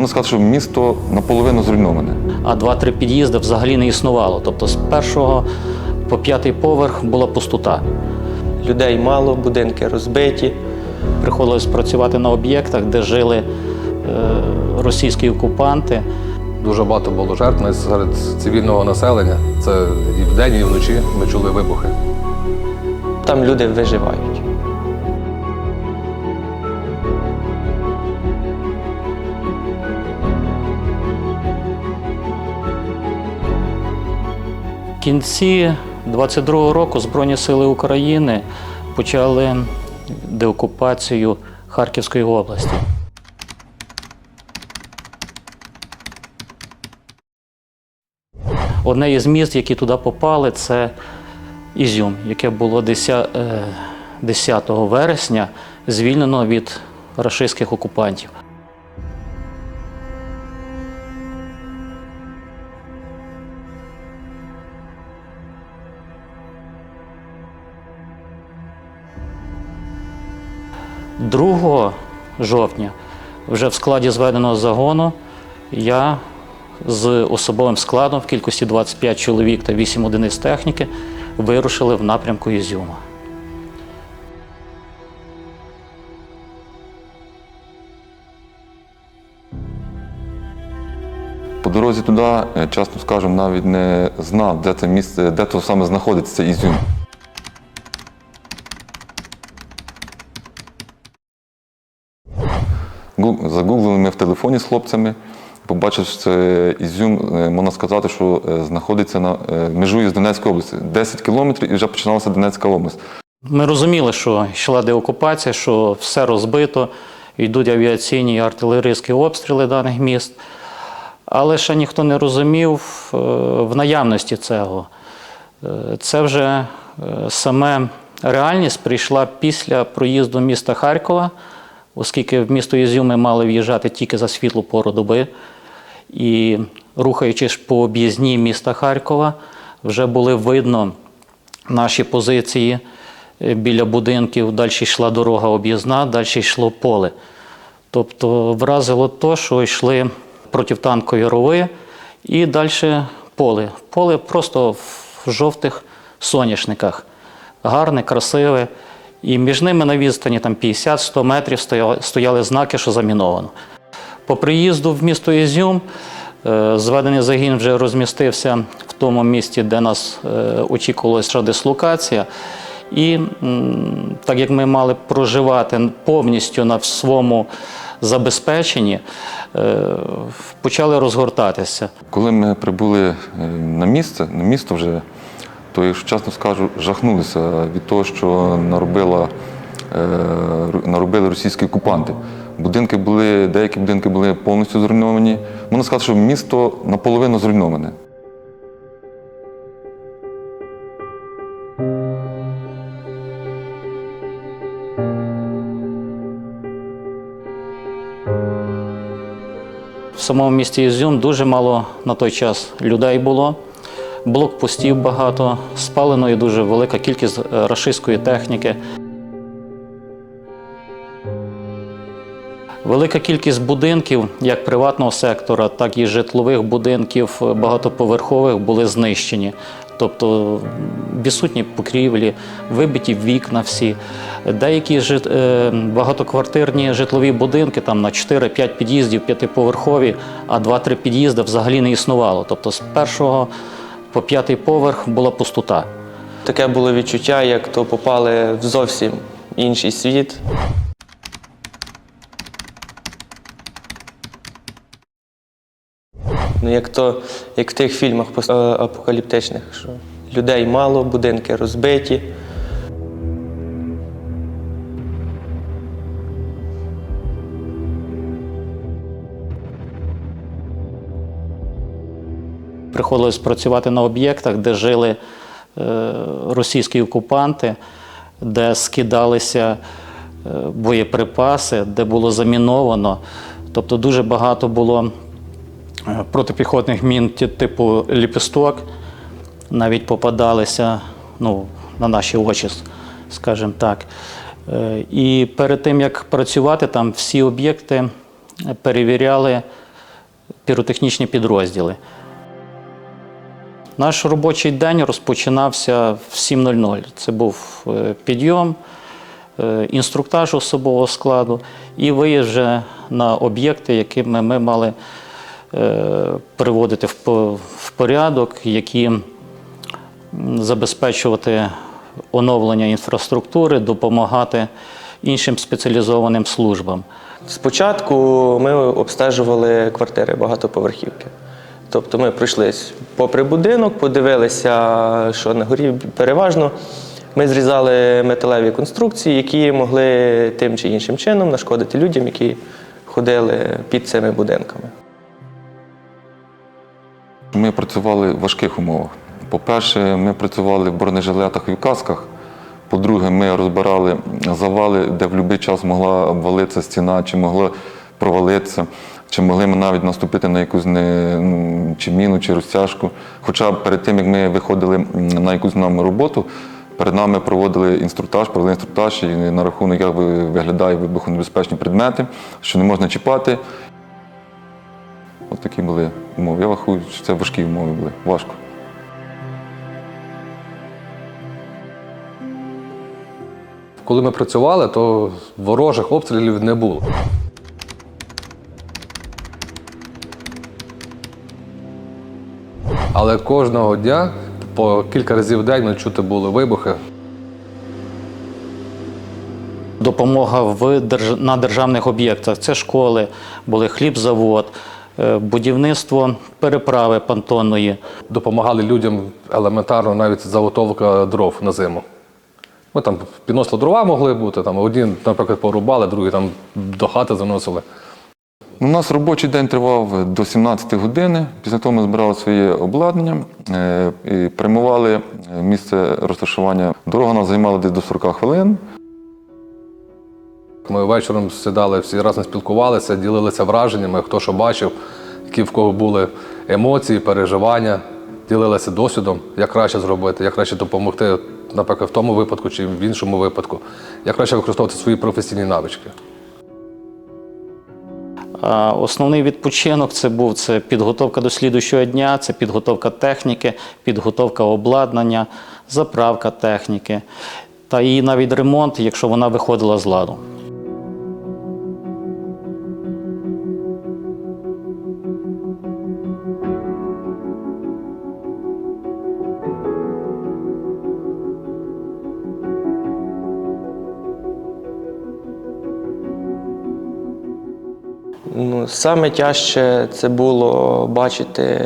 Можна сказати, що місто наполовину зруйноване. а два-три під'їзди взагалі не існувало. Тобто з першого по п'ятий поверх була пустота. Людей мало, будинки розбиті. Приходилось працювати на об'єктах, де жили е, російські окупанти. Дуже багато було жертв навіть серед цивільного населення. Це і вдень, і вночі ми чули вибухи. Там люди виживають. Кінці 22-го року Збройні сили України почали деокупацію Харківської області. Одне із міст, які туди попали, це Ізюм, яке було 10, е, 10 вересня звільнено від рашистських окупантів. Другого жовтня вже в складі зведеного загону я з особовим складом в кількості 25 чоловік та 8 одиниць техніки вирушили в напрямку Ізюма. По дорозі туди, е, чесно скажу, навіть не знав, де це місце, де то саме знаходиться Ізюм. Телефоні з хлопцями, побачив, що це Ізюм, е, можна сказати, що е, знаходиться на е, межує з Донецької області. 10 кілометрів і вже починалася Донецька область. Ми розуміли, що йшла деокупація, що все розбито, йдуть авіаційні і артилерійські обстріли даних міст. Але ще ніхто не розумів в наявності цього. Це вже саме реальність прийшла після проїзду міста Харкова, оскільки в місто Ізюм ми мали в'їжджати тільки за світлу пору доби. І рухаючись по об'їзні міста Харкова, вже були видно наші позиції е, біля будинків. Далі йшла дорога об'їзна, далі йшло поле. Тобто вразило то, що йшли протитанкові рови і далі поле. Поле просто в жовтих соняшниках. Гарне, красиве. І між ними на відстані там 50-100 метрів стояли, стояли знаки, що заміновано. По приїзду в місто Ізюм е, зведений загін вже розмістився в тому місці, де нас е, очікувалася дислокація. І так як ми мали проживати повністю на своєму забезпеченні, е, почали розгортатися. Коли ми прибули на місце, на місто вже, то, якщо чесно скажу, жахнулися від того, що наробила, е, наробили російські окупанти. Будинки були, деякі будинки були повністю зруйновані. Можна сказати, що місто наполовину зруйноване. В самому місті Ізюм дуже мало на той час людей було. Блокпостів багато, спаленої дуже велика кількість е, рашистської техніки. Велика кількість будинків, як приватного сектора, так і житлових будинків е, багатоповерхових були знищені. Тобто відсутні покрівлі, вибиті вікна всі. Деякі жит, е, багатоквартирні житлові будинки там на 4-5 під'їздів, п'ятиповерхові, а 2-3 під'їзди взагалі не існувало. Тобто з першого по п'ятий поверх була пустота. Таке було відчуття, як то попали в зовсім інший світ. Ну, як то, як в тих фільмах е, апокаліптичних, що людей мало, будинки розбиті. Приходилось працювати на об'єктах, де жили е, російські окупанти, де скидалися е, боєприпаси, де було заміновано. Тобто дуже багато було е, протипіхотних мін типу ліпісток, навіть попадалися ну, на наші очі, скажімо так. І перед тим, як працювати, там всі об'єкти перевіряли піротехнічні підрозділи. Наш робочий день розпочинався в 7.00. Це був е, підйом, е, інструктаж особового складу і виїзд вже на об'єкти, якими ми мали е, приводити в порядок, які забезпечувати оновлення інфраструктури, допомагати іншим спеціалізованим службам. Спочатку ми обстежували квартири багатоповерхівки. Тобто ми пройшлись попри будинок, подивилися, що на горі переважно. Ми зрізали металеві конструкції, які могли тим чи іншим чином нашкодити людям, які ходили під цими будинками. Ми працювали в важких умовах. По-перше, ми працювали в бронежилетах і в касках. По-друге, ми розбирали завали, де в будь-який час могла обвалитися стіна, чи могла провалитися, чи могли ми навіть наступити на якусь не, ну, чи міну, чи розтяжку. Хоча перед тим, як ми виходили на якусь нам роботу, перед нами проводили інструктаж, провели інструктаж і на рахунок, як ви- виглядають вибухонебезпечні предмети, що не можна чіпати. Ось такі були умови. Я рахую, що це важкі умови були. Важко. Коли ми працювали, то ворожих обстрілів не було. Але кожного дня по кілька разів в день ми чути були вибухи. Допомога в держ- на державних об'єктах це школи, були хлібзавод, е, будівництво переправи понтонної. Допомагали людям елементарно навіть заготовка дров на зиму. Ми там підносили дрова могли бути, там одні, наприклад, порубали, другі там до хати заносили. У нас робочий день тривав до 17 години. Після того ми збирали своє обладнання е, і прямували е, місце розташування. Дорога нас займала десь до 40 хвилин. Ми вечором сідали, всі разом спілкувалися, ділилися враженнями, хто що бачив, які в кого були емоції, переживання, ділилися досвідом, як краще зробити, як краще допомогти, наприклад, в тому випадку чи в іншому випадку, як краще використовувати свої професійні навички. Основний відпочинок це був це підготовка до слідущого дня, це підготовка техніки, підготовка обладнання, заправка техніки та її навіть ремонт, якщо вона виходила з ладу. Саме тяжче це було бачити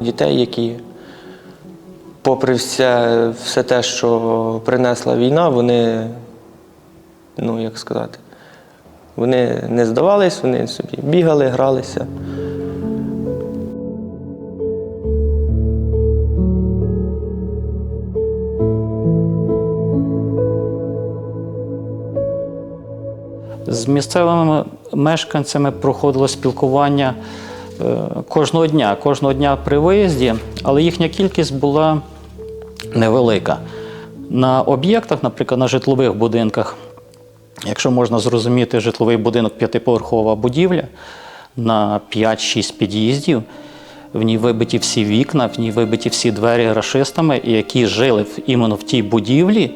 дітей, які, попри все, все те, що принесла війна, вони, ну як сказати, вони не здавались, вони собі бігали, гралися. З місцевими мешканцями проходило спілкування е, кожного дня, кожного дня при виїзді, але їхня кількість була невелика. На об'єктах, наприклад, на житлових будинках, якщо можна зрозуміти, житловий будинок п'ятиповерхова будівля на 5-6 під'їздів, в ній вибиті всі вікна, в ній вибиті всі двері рашистами, які жили іменно в тій будівлі,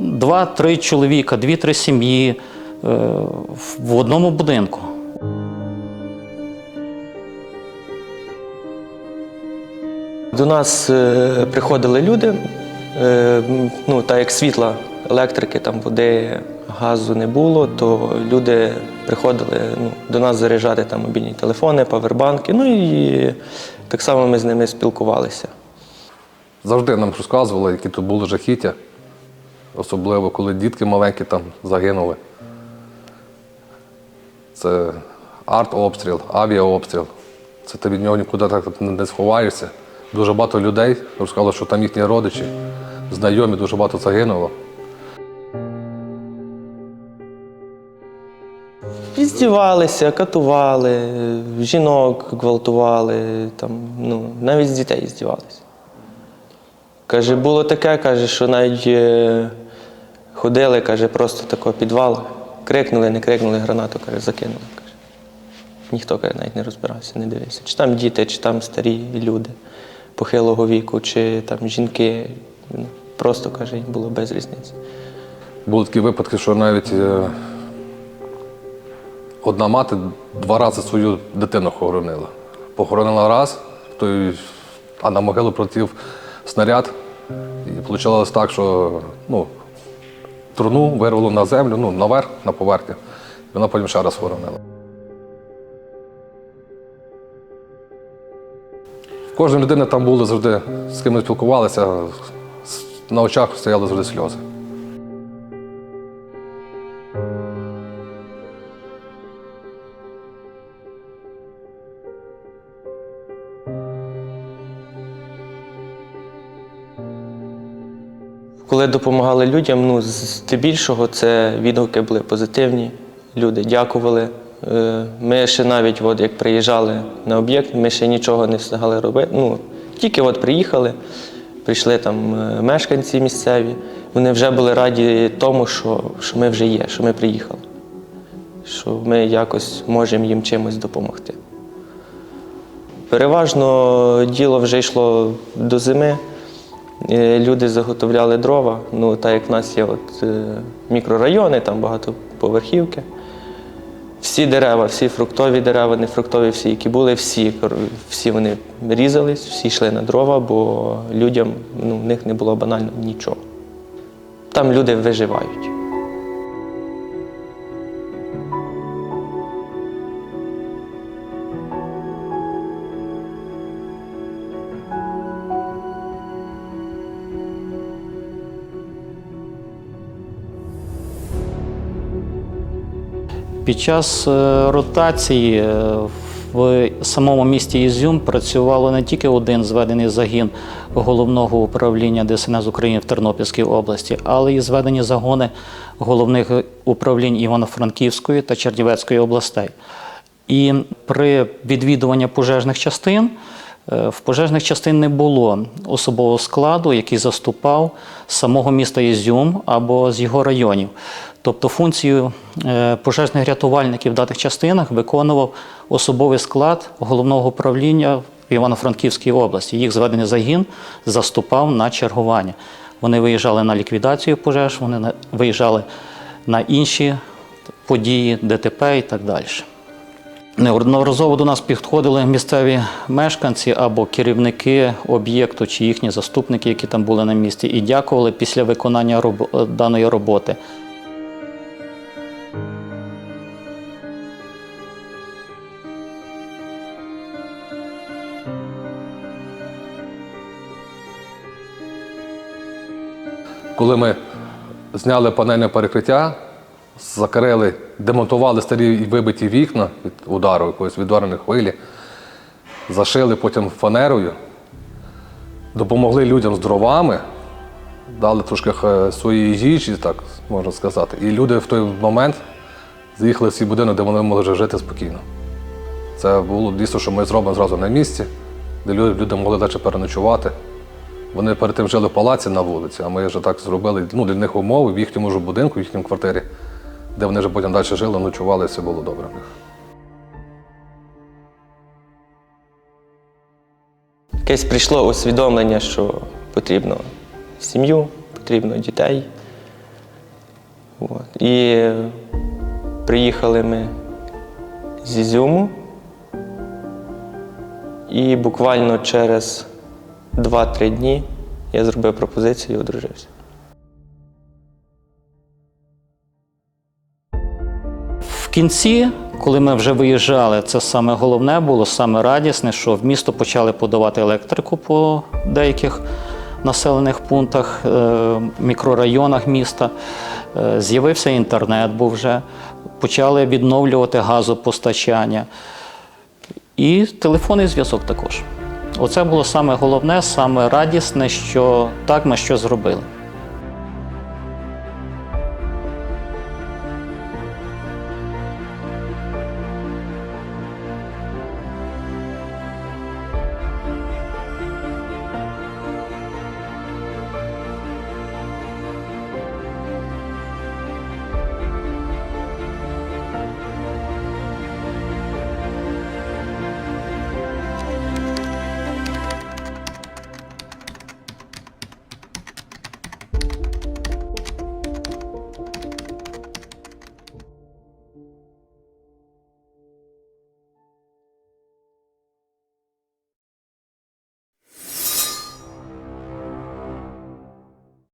два-три чоловіка, дві-три сім'ї е, в- в одному будинку. До нас е, приходили люди, е, ну, так як світла, електрики, там води, газу не було, то люди приходили ну, до нас заряджати там мобільні телефони, павербанки. Ну і так само ми з ними спілкувалися. Завжди нам розказували, які тут були жахіття, особливо коли дітки маленькі там загинули. Це арт-обстріл, авіаобстріл. Це ти від нього нікуди так не сховаєшся. Дуже багато людей розказали, що там їхні родичі, знайомі, дуже багато загинуло. Здівалися, катували, жінок гвалтували, там, ну, навіть з дітей здівалися. Каже, було таке, каже, що навіть е, ходили, каже, просто тако підвал. Крикнули, не крикнули, гранату, каже, закинули. Каже. ніхто каже, навіть не розбирався, не дивився. Чи там діти, чи там старі люди похилого віку, чи там жінки. Ну, Просто каже, їм було без різниці. Були такі випадки, що навіть е, одна мати два рази свою дитину хоронила. Похоронила раз, той, а на могилу прилетів снаряд. І вийшло так, що ну, труну вирвало на землю, ну, наверх, на поверхню. Вона потім ще раз хоронила. Кожна людина там була завжди, з ким ми спілкувалися, на очах стояли завжди сльози. Коли допомагали людям, ну, здебільшого це відгуки були позитивні. Люди дякували. Е, Ми ще навіть, от, як приїжджали на об'єкт, ми ще нічого не встигали робити. Ну, тільки от приїхали, прийшли там е, мешканці місцеві. Вони вже були раді тому, що, що ми вже є, що ми приїхали, що ми якось можемо їм чимось допомогти. Переважно діло вже йшло до зими. Е, Люди заготовляли дрова. Ну, так як в нас є от, е, мікрорайони, там багатоповерхівки. Всі дерева, всі фруктові дерева, не фруктові, всі, які були, всі, всі вони різались, всі йшли на дрова, бо людям ну, в них не було банально нічого. Там люди виживають. Під час е, ротації е, в самому місті Ізюм працювало не тільки один зведений загін головного управління ДСНС України в Тернопільській області, але й зведені загони головних управлінь Івано-Франківської та Чернівецької областей. І при відвідуванні пожежних частин е, в пожежних частин не було особового складу, який заступав з самого міста Ізюм або з його районів. Тобто функцію е, пожежних рятувальників в даних частинах виконував особовий склад головного управління в Івано-Франківській області. Їх зведений загін заступав на чергування. Вони виїжджали на ліквідацію пожеж, вони виїжджали на інші події, ДТП і так далі. Неодноразово до нас підходили місцеві мешканці або керівники об'єкту чи їхні заступники, які там були на місці, і дякували після виконання даної роботи. Коли ми зняли панельне перекриття, закрили, демонтували старі вибиті вікна від удару якоїсь від ударної хвилі, зашили потім фанерою, допомогли людям з дровами, дали трошки е, своєї їжі, так можна сказати. І люди в той момент заїхали в свій будинок, де вони могли вже жити спокійно. Це було дійсно, що ми зробимо зразу на місці, де люди могли далі переночувати. Вони перед тим жили в палаці на вулиці, а ми вже так зробили ну, для них умови в їхньому ж будинку, в їхній квартирі, де вони вже потім далі жили, ночували, все було добре. Якесь прийшло усвідомлення, що потрібно сім'ю, потрібно дітей. От. І приїхали ми з Ізюму. І буквально через 2-3 дні я зробив пропозицію і одружився. В кінці, коли ми вже виїжджали, це саме головне було, саме радісне, що в місто почали подавати електрику по деяких населених пунктах, е, мікрорайонах міста. Е, З'явився інтернет, був вже почали відновлювати газопостачання. І телефонний зв'язок також. Оце було саме головне, саме радісне, що так ми що зробили.